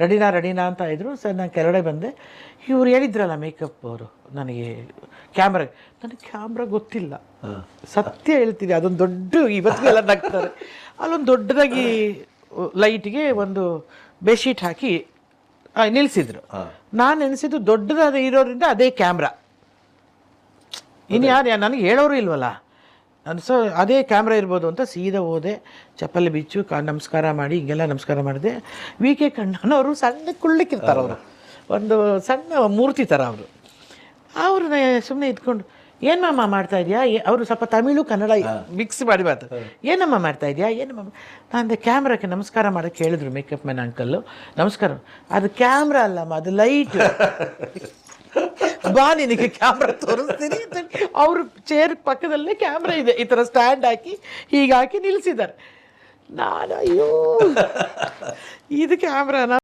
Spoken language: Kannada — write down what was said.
ರೆಡಿನಾ ರೆಡಿನಾ ಅಂತ ಇದ್ರು. ಸರ್ ನಾನು ಕೆಳಗಡೆ ಬಂದೆ. ಇವ್ರು ಹೇಳಿದ್ರಲ್ಲ ಮೇಕಪ್ ಅವರು ನನಗೆ ಕ್ಯಾಮ್ರಾ ನನಗೆ ಕ್ಯಾಮ್ರಾ ಗೊತ್ತಿಲ್ಲ. ಸತ್ಯ ಹೇಳ್ತೀನಿ ಅದೊಂದು ದೊಡ್ಡ ಇವತ್ತಿಗೆಲ್ಲ ನಗ್ತಾರೆ. ಅಲ್ಲೊಂದು ದೊಡ್ಡದಾಗಿ ಲೈಟ್ಗೆ ಒಂದು ಬೆಡ್ಶೀಟ್ ಹಾಕಿ ನಿಲ್ಲಿಸಿದ್ರು ನಿಲ್ಸಿದ್ರು. ನಾನು ನೆನೆಸಿದ್ದು ದೊಡ್ಡದಾದ ಇರೋದ್ರಿಂದ ಅದೇ ಕ್ಯಾಮ್ರಾ ಇನ್ನು ಯಾರು ನನಗೆ ಹೇಳೋರು ಇಲ್ವಲ್ಲ? ನಾನು ಸೊ ಅದೇ ಕ್ಯಾಮ್ರಾ ಇರ್ಬೋದು ಅಂತ ಸೀದಾ ಹೋದೆ ಚಪ್ಪಲಿ ಬಿಚ್ಚು ಕಾ ನಮಸ್ಕಾರ ಮಾಡಿ ಹಿಂಗೆಲ್ಲ ನಮಸ್ಕಾರ ಮಾಡಿದೆ. ವಿ ಕೆ ಕಣ್ಣನವರು ಸಣ್ಣ ಕುಳ್ಳಿಕ್ಕಿರ್ತಾರೆ ಅವರು. ಒಂದು ಸಣ್ಣ ಮೂರ್ತಿ ಥರ ಅವರು. ಅವ್ರನ್ನ ಸುಮ್ಮನೆ ಇದ್ಕೊಂಡು ಏನಮ್ಮ ಮಾಡ್ತಾ ಇದೆಯಾ? ಅವರು ಸ್ವಲ್ಪ ತಮಿಳು ಕನ್ನಡ ಮಿಕ್ಸ್ ಮಾಡಿ ಮಾತು. ಏನಮ್ಮ ಮಾಡ್ತಾ ಇದೆಯಾ? ಏನಮ್ಮ ನಾನು ಅಂದೆ ಕ್ಯಾಮ್ರಾಕ್ಕೆ ನಮಸ್ಕಾರ ಮಾಡೋಕ್ಕೆ ಹೇಳಿದ್ರು ಮೇಕಪ್ ಮ್ಯಾನ್ ಅಂಕಲ್ಲು ನಮಸ್ಕಾರ. ಅದು ಕ್ಯಾಮ್ರಾ ಅಲ್ಲಮ್ಮ ಅದು ಲೈಟ್. ಬಾ ನಿನಗೆ ಕ್ಯಾಮ್ರಾ ತೋರಿಸ್ತೀನಿ ಅವ್ರ ಚೇರ್ ಪಕ್ಕದಲ್ಲೇ ಕ್ಯಾಮ್ರಾ ಇದೆ. ಈ ಥರ ಸ್ಟ್ಯಾಂಡ್ ಹಾಕಿ ಹೀಗೆ ಹಾಕಿ ನಿಲ್ಲಿಸಿದ್ದಾರೆ ನಾನು ಅಯ್ಯೋ ಇದು ಕ್ಯಾಮ್ರಾನ